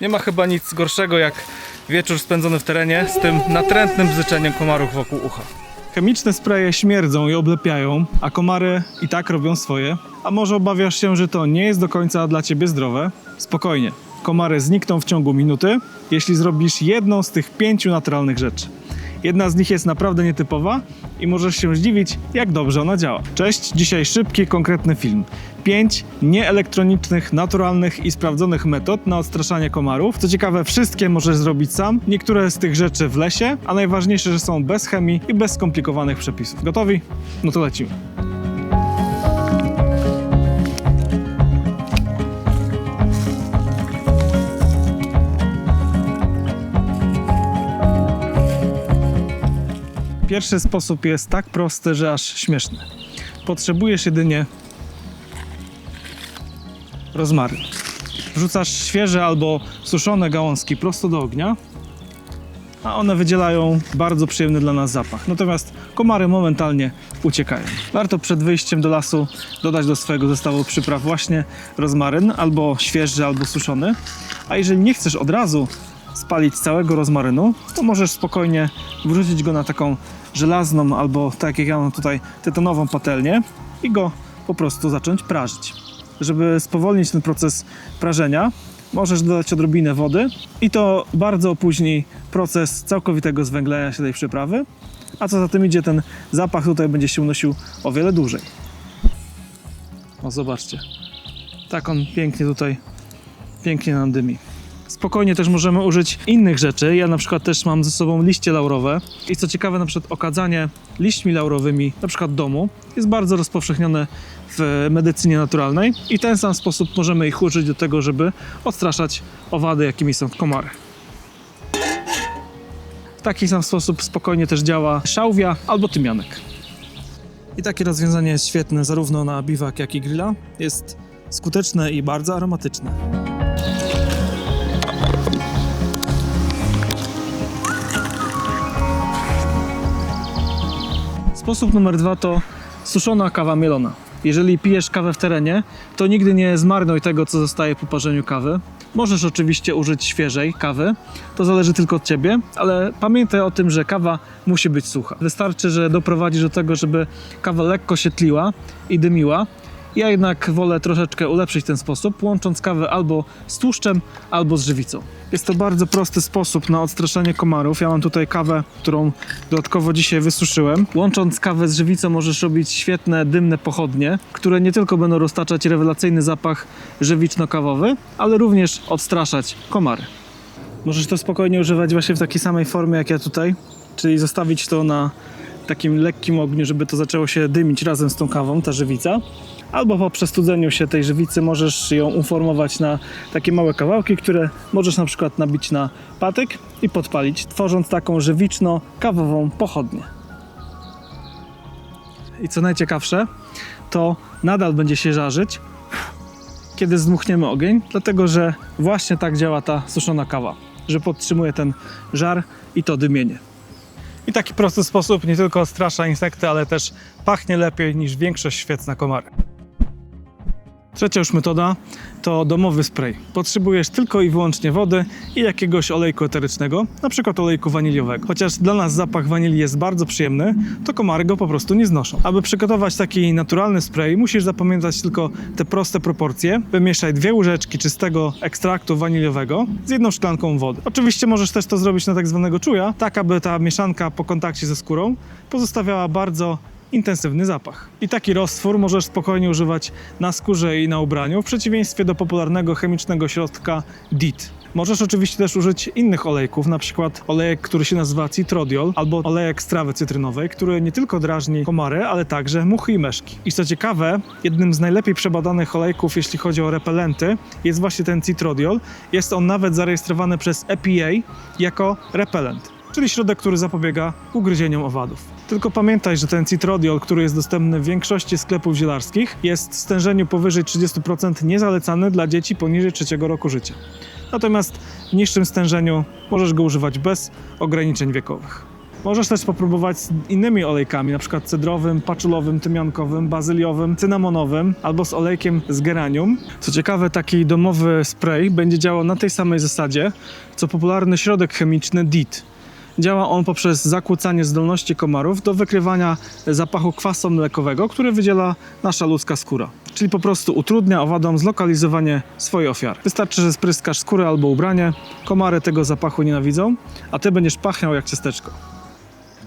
Nie ma chyba nic gorszego jak wieczór spędzony w terenie z tym natrętnym bzyczeniem komarów wokół ucha. Chemiczne spreje śmierdzą i oblepiają, a komary i tak robią swoje. A może obawiasz się, że to nie jest do końca dla ciebie zdrowe? Spokojnie. Komary znikną w ciągu minuty, jeśli zrobisz jedną z tych pięciu naturalnych rzeczy. Jedna z nich jest naprawdę nietypowa i możesz się zdziwić, jak dobrze ona działa. Cześć, dzisiaj szybki, konkretny film. Pięć nieelektronicznych, naturalnych i sprawdzonych metod na odstraszanie komarów. Co ciekawe, wszystkie możesz zrobić sam. Niektóre z tych rzeczy w lesie, a najważniejsze, że są bez chemii i bez skomplikowanych przepisów. Gotowi? No to lecimy. Pierwszy sposób jest tak prosty, że aż śmieszny. Potrzebujesz jedynie rozmaryn. Wrzucasz świeże albo suszone gałązki prosto do ognia, a one wydzielają bardzo przyjemny dla nas zapach. Natomiast komary momentalnie uciekają. Warto przed wyjściem do lasu dodać do swojego zestawu przypraw właśnie rozmaryn, albo świeży, albo suszony. A jeżeli nie chcesz od razu spalić całego rozmarynu, to możesz spokojnie wrzucić go na taką żelazną albo tak jak ja mam tutaj tytonową patelnię i go po prostu zacząć prażyć. Żeby spowolnić ten proces prażenia, możesz dodać odrobinę wody i to bardzo opóźni proces całkowitego zwęglenia się tej przyprawy, a co za tym idzie, ten zapach tutaj będzie się unosił o wiele dłużej. O, zobaczcie. Tak on pięknie tutaj, pięknie nam dymi. Spokojnie też możemy użyć innych rzeczy. Ja na przykład też mam ze sobą liście laurowe i co ciekawe, na przykład okadzanie liśćmi laurowymi, na przykład domu, jest bardzo rozpowszechnione w medycynie naturalnej i ten sam sposób możemy ich użyć do tego, żeby odstraszać owady, jakimi są komary. W taki sam sposób spokojnie też działa szałwia albo tymianek. I takie rozwiązanie jest świetne zarówno na biwak, jak i grilla. Jest skuteczne i bardzo aromatyczne. Sposób numer dwa to suszona kawa mielona. Jeżeli pijesz kawę w terenie, to nigdy nie zmarnuj tego, co zostaje po parzeniu kawy. Możesz oczywiście użyć świeżej kawy, to zależy tylko od ciebie, ale pamiętaj o tym, że kawa musi być sucha. Wystarczy, że doprowadzisz do tego, żeby kawa lekko się tliła i dymiła. Ja jednak wolę troszeczkę ulepszyć ten sposób, łącząc kawę albo z tłuszczem, albo z żywicą. Jest to bardzo prosty sposób na odstraszanie komarów. Ja mam tutaj kawę, którą dodatkowo dzisiaj wysuszyłem. Łącząc kawę z żywicą możesz robić świetne, dymne pochodnie, które nie tylko będą roztaczać rewelacyjny zapach żywiczno-kawowy, ale również odstraszać komary. Możesz to spokojnie używać właśnie w takiej samej formie jak ja tutaj, czyli zostawić to na takim lekkim ogniu, żeby to zaczęło się dymić razem z tą kawą, ta żywica. Albo po przestudzeniu się tej żywicy możesz ją uformować na takie małe kawałki, które możesz na przykład nabić na patyk i podpalić, tworząc taką żywiczno-kawową pochodnię. I co najciekawsze, to nadal będzie się żarzyć, kiedy zdmuchniemy ogień, dlatego że właśnie tak działa ta suszona kawa, że podtrzymuje ten żar i to dymienie. I taki prosty sposób nie tylko odstrasza insekty, ale też pachnie lepiej niż większość świec na komary. Trzecia już metoda to domowy spray. Potrzebujesz tylko i wyłącznie wody i jakiegoś olejku eterycznego, na przykład olejku waniliowego. Chociaż dla nas zapach wanilii jest bardzo przyjemny, to komary go po prostu nie znoszą. Aby przygotować taki naturalny spray, musisz zapamiętać tylko te proste proporcje. Wymieszaj dwie łyżeczki czystego ekstraktu waniliowego z jedną szklanką wody. Oczywiście możesz też to zrobić na tak zwanego czuja, tak aby ta mieszanka po kontakcie ze skórą pozostawiała bardzo intensywny zapach. I taki roztwór możesz spokojnie używać na skórze i na ubraniu, w przeciwieństwie do popularnego chemicznego środka DIT. Możesz oczywiście też użyć innych olejków, na przykład olejek, który się nazywa citrodiol, albo olejek z trawy cytrynowej, który nie tylko drażni komary, ale także muchy i meszki. I co ciekawe, jednym z najlepiej przebadanych olejków, jeśli chodzi o repelenty, jest właśnie ten citrodiol. Jest on nawet zarejestrowany przez EPA jako repelent, czyli środek, który zapobiega ugryzieniom owadów. Tylko pamiętaj, że ten citrodiol, który jest dostępny w większości sklepów zielarskich, jest w stężeniu powyżej 30% niezalecany dla dzieci poniżej trzeciego roku życia. Natomiast w niższym stężeniu możesz go używać bez ograniczeń wiekowych. Możesz też popróbować z innymi olejkami, przykład cedrowym, paczulowym, tymiankowym, bazyliowym, cynamonowym albo z olejkiem z geranium. Co ciekawe, taki domowy spray będzie działał na tej samej zasadzie, co popularny środek chemiczny DEET. Działa on poprzez zakłócanie zdolności komarów do wykrywania zapachu kwasu mlekowego, który wydziela nasza ludzka skóra. Czyli po prostu utrudnia owadom zlokalizowanie swojej ofiary. Wystarczy, że spryskasz skórę albo ubranie, komary tego zapachu nienawidzą, a ty będziesz pachniał jak ciasteczko.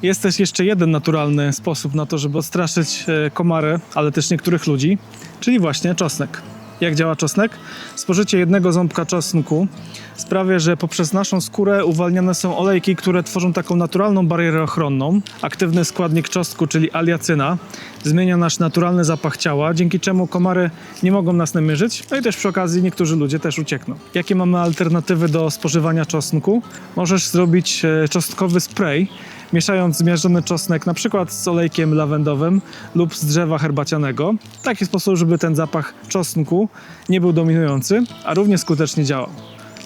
Jest też jeszcze jeden naturalny sposób na to, żeby odstraszyć e, komary, ale też niektórych ludzi, czyli właśnie czosnek. Jak działa czosnek? Spożycie jednego ząbka czosnku sprawia, że poprzez naszą skórę uwalniane są olejki, które tworzą taką naturalną barierę ochronną. Aktywny składnik czosnku, czyli aliacyna, zmienia nasz naturalny zapach ciała, dzięki czemu komary nie mogą nas namierzyć, no i też przy okazji niektórzy ludzie też uciekną. Jakie mamy alternatywy do spożywania czosnku? Możesz zrobić e, czosnkowy spray, mieszając zmiażdżony czosnek na przykład z olejkiem lawendowym lub z drzewa herbacianego, w taki sposób, żeby ten zapach czosnku nie był dominujący, a równie skutecznie działał.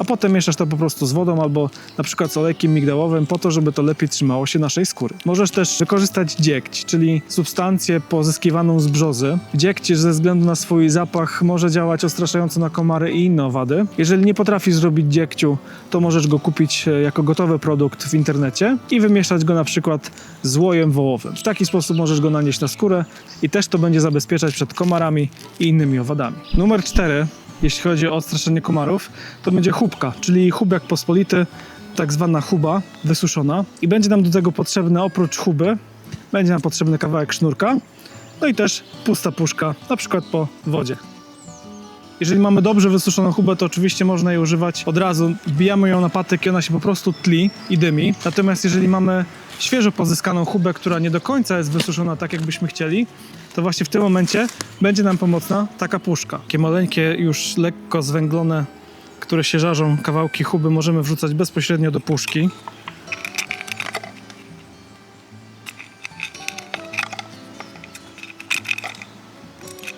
A potem mieszasz to po prostu z wodą albo na przykład z olejkiem migdałowym po to, żeby to lepiej trzymało się naszej skóry. Możesz też wykorzystać dziegć, czyli substancję pozyskiwaną z brzozy. Dziegć ze względu na swój zapach może działać odstraszająco na komary i inne owady. Jeżeli nie potrafisz zrobić dziegciu, to możesz go kupić e, jako gotowy produkt w internecie i wymieszać go na przykład z wołowym. W taki sposób możesz go nanieść na skórę i też to będzie zabezpieczać przed komarami i innymi owadami. Numer 4 jeśli chodzi o odstraszenie komarów, to będzie chubka, czyli chubek pospolity, tak zwana chuba wysuszona. I będzie nam do tego potrzebne oprócz chuby, będzie nam potrzebny kawałek sznurka, no i też pusta puszka, na przykład po wodzie. Jeżeli mamy dobrze wysuszoną chubę, to oczywiście można jej używać od razu. Wbijamy ją na patyk i ona się po prostu tli i dymi. Natomiast jeżeli mamy świeżo pozyskaną chubę, która nie do końca jest wysuszona tak, jakbyśmy chcieli, to właśnie w tym momencie będzie nam pomocna taka puszka. Takie maleńkie, już lekko zwęglone, które się żarzą kawałki chuby możemy wrzucać bezpośrednio do puszki.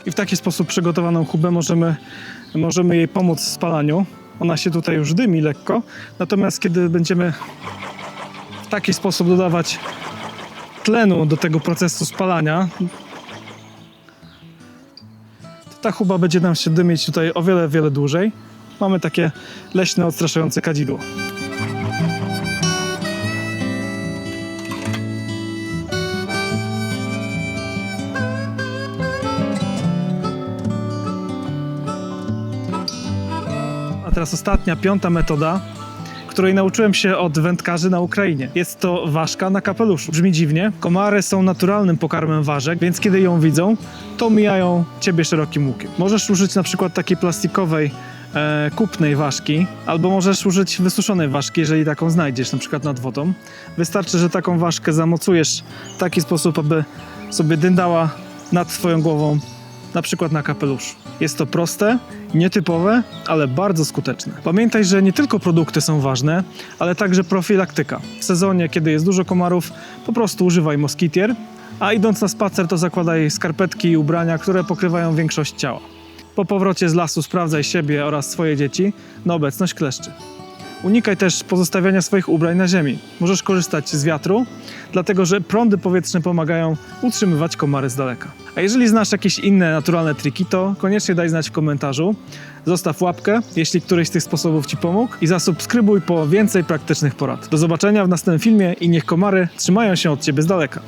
I w taki sposób przygotowaną chubę możemy, możemy jej pomóc w spalaniu. Ona się tutaj już dymi lekko, natomiast kiedy będziemy taki sposób dodawać tlenu do tego procesu spalania, to ta chuba będzie nam się dymić tutaj o wiele, wiele dłużej. Mamy takie leśne, odstraszające kadzidło. A teraz ostatnia, piąta metoda, której nauczyłem się od wędkarzy na Ukrainie. Jest to ważka na kapeluszu. Brzmi dziwnie. Komary są naturalnym pokarmem ważek, więc kiedy ją widzą, to mijają ciebie szerokim łukiem. Możesz użyć na przykład takiej plastikowej e, kupnej ważki, albo możesz użyć wysuszonej ważki, jeżeli taką znajdziesz, na przykład nad wodą. Wystarczy, że taką ważkę zamocujesz w taki sposób, aby sobie dyndała nad twoją głową, na przykład na kapeluszu. Jest to proste, nietypowe, ale bardzo skuteczne. Pamiętaj, że nie tylko produkty są ważne, ale także profilaktyka. W sezonie, kiedy jest dużo komarów, po prostu używaj moskitier, a idąc na spacer, to zakładaj skarpetki i ubrania, które pokrywają większość ciała. Po powrocie z lasu sprawdzaj siebie oraz swoje dzieci na obecność kleszczy. Unikaj też pozostawiania swoich ubrań na ziemi. Możesz korzystać z wiatru, dlatego że prądy powietrzne pomagają utrzymywać komary z daleka. A jeżeli znasz jakieś inne naturalne triki, to koniecznie daj znać w komentarzu. Zostaw łapkę, jeśli któryś z tych sposobów Ci pomógł i zasubskrybuj po więcej praktycznych porad. Do zobaczenia w następnym filmie i niech komary trzymają się od Ciebie z daleka.